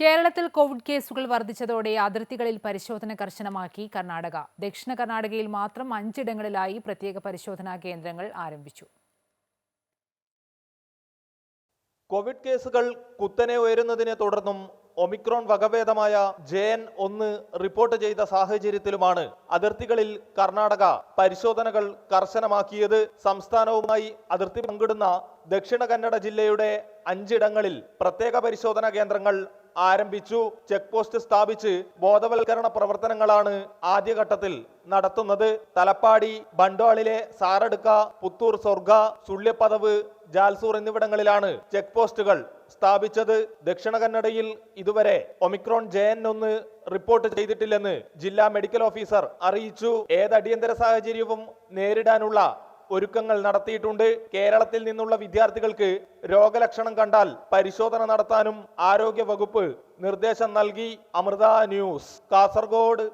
കേരളത്തിൽ കോവിഡ് കേസുകൾ വർദ്ധിച്ചതോടെ അതിർത്തികളിൽ പരിശോധന കർശനമാക്കി കർണാടക. ദക്ഷിണ കർണാടകയിൽ മാത്രം അഞ്ചിടങ്ങളിലായി പ്രത്യേക പരിശോധനാ കേന്ദ്രങ്ങൾ ആരംഭിച്ചു. കോവിഡ് കേസുകൾ കുത്തനെ ഉയരുന്നതിനെ തുടർന്നും ഒമിക്രോൺ വകഭേദമായ ജെ എൻ ഒന്ന് റിപ്പോർട്ട് ചെയ്ത സാഹചര്യത്തിലുമാണ് അതിർത്തികളിൽ കർണാടക പരിശോധനകൾ കർശനമാക്കിയത്. സംസ്ഥാനവുമായി അതിർത്തി പങ്കിടുന്ന ദക്ഷിണ കന്നഡ ജില്ലയുടെ അഞ്ചിടങ്ങളിൽ പ്രത്യേക പരിശോധനാ കേന്ദ്രങ്ങൾ ആരംഭിച്ചു ചെക്ക് പോസ്റ്റ് സ്ഥാപിച്ച് ബോധവൽക്കരണ പ്രവർത്തനങ്ങളാണ് ആദ്യഘട്ടത്തിൽ നടത്തുന്നത്. തലപ്പാടി ബണ്ടോളിലെ സാറടുക്ക പുത്തൂർ സ്വർഗ സുള്ളിപ്പതവ് ജാൽസൂർ എന്നിവിടങ്ങളിലാണ് ചെക്ക് പോസ്റ്റുകൾ സ്ഥാപിച്ചത്. ദക്ഷിണ കന്നഡയിൽ ഇതുവരെ ഒമിക്രോൺ ജെ എൻ ഒന്ന് റിപ്പോർട്ട് ചെയ്തിട്ടില്ലെന്ന് ജില്ലാ മെഡിക്കൽ ഓഫീസർ അറിയിച്ചു. ഏത് അടിയന്തര സാഹചര്യവും നേരിടാനുള്ള ഒരുക്കങ്ങൾ നടത്തിയിട്ടുണ്ട്. കേരളത്തിൽ നിന്നുള്ള വിദ്യാർത്ഥികൾക്ക് രോഗലക്ഷണം കണ്ടാൽ പരിശോധന നടത്താനും ആരോഗ്യ വകുപ്പ് നിർദ്ദേശം നൽകി. അമൃത ന്യൂസ് കാസർഗോഡ്.